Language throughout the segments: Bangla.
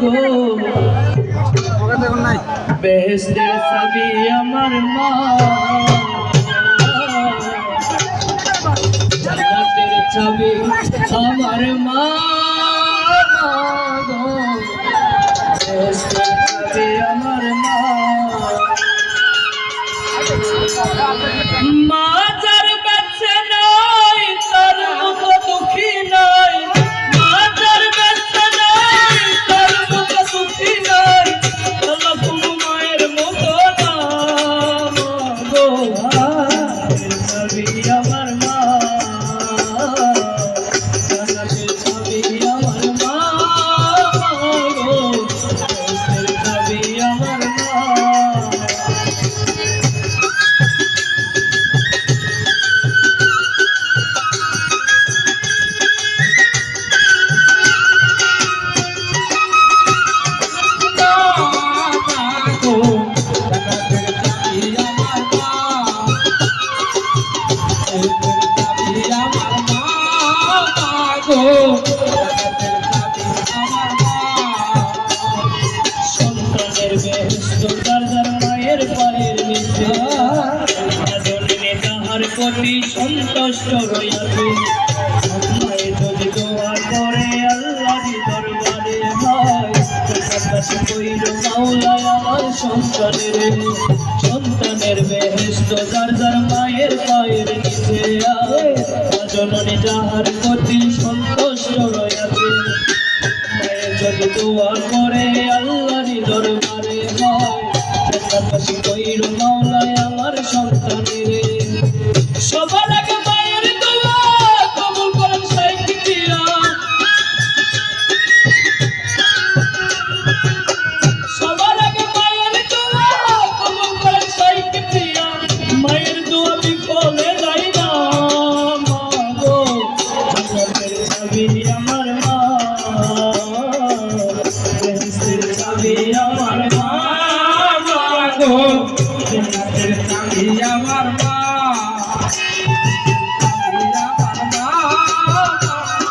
গো বেহেস্তে চাবি আমার মা ছবি আমার মা গো বেহেস্তের আমার মাওলায় আমার সন্তানের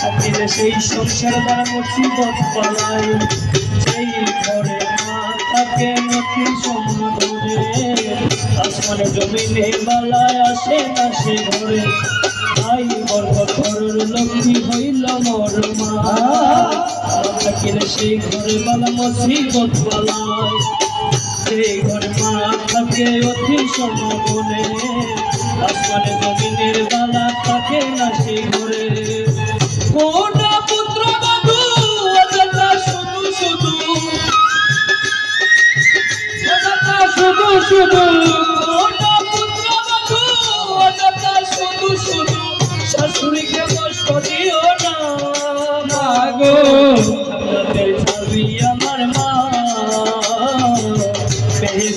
থাকিলে সেই সংসার দ্বারা মুসিবত পালায় সেই ঘরে থাকে নথি সম্মানে আসমানে জমিনে বালায় আসে না সে ঘরে। আই বরকত ঘরের লক্ষ্মী হইল মোর মা। থাকিলে সেই ঘরে বালা মুসিবত পালায় সেই ঘরে মা থাকে অতি সমগুণে আসমানে জমিনের বালা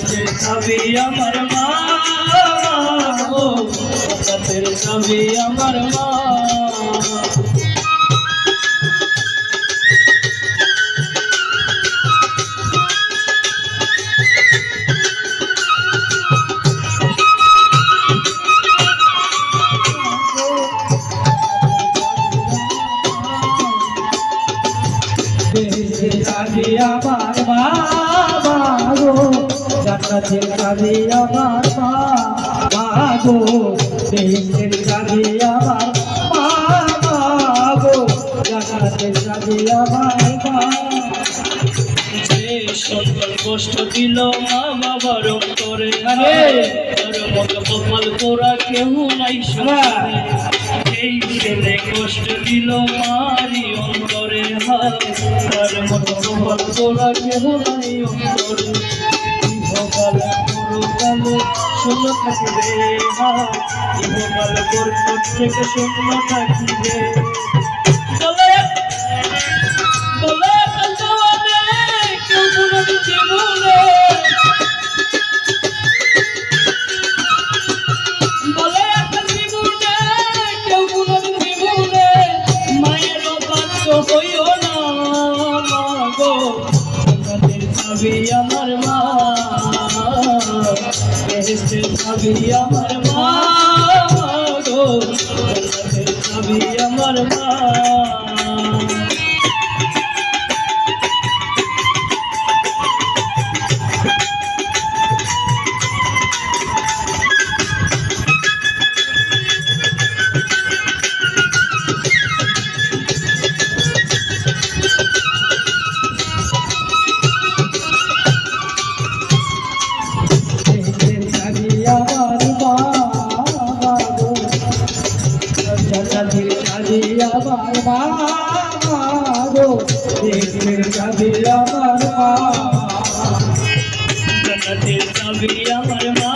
ছবি আমার মা গো জান্নাতের ছবি আমার মা। আমার গো জান্নাতের চাবি আমার মা মা আমার মা গো জান্নাতের চাবি আমার মা সন্তান কষ্ট দিল মা বাবার করে আরে! মতো কপাল পোড়া কেউ নাই সংসারে এই ছেলে কষ্ট দিল মারি অন্তরে তার মতো কপাল পোড়া কেউ নাই অন্তরে ইহকাল পুরকাল শূন্য থাকিবে ইহকাল তোর প্রত্যেকে শূন্য থাকিবে। Be young. চাবি আমার মা গো। আমার মা আমার বাবা গো দেশের চাবি আমার মা জান্নাতের চাবি আমার মা।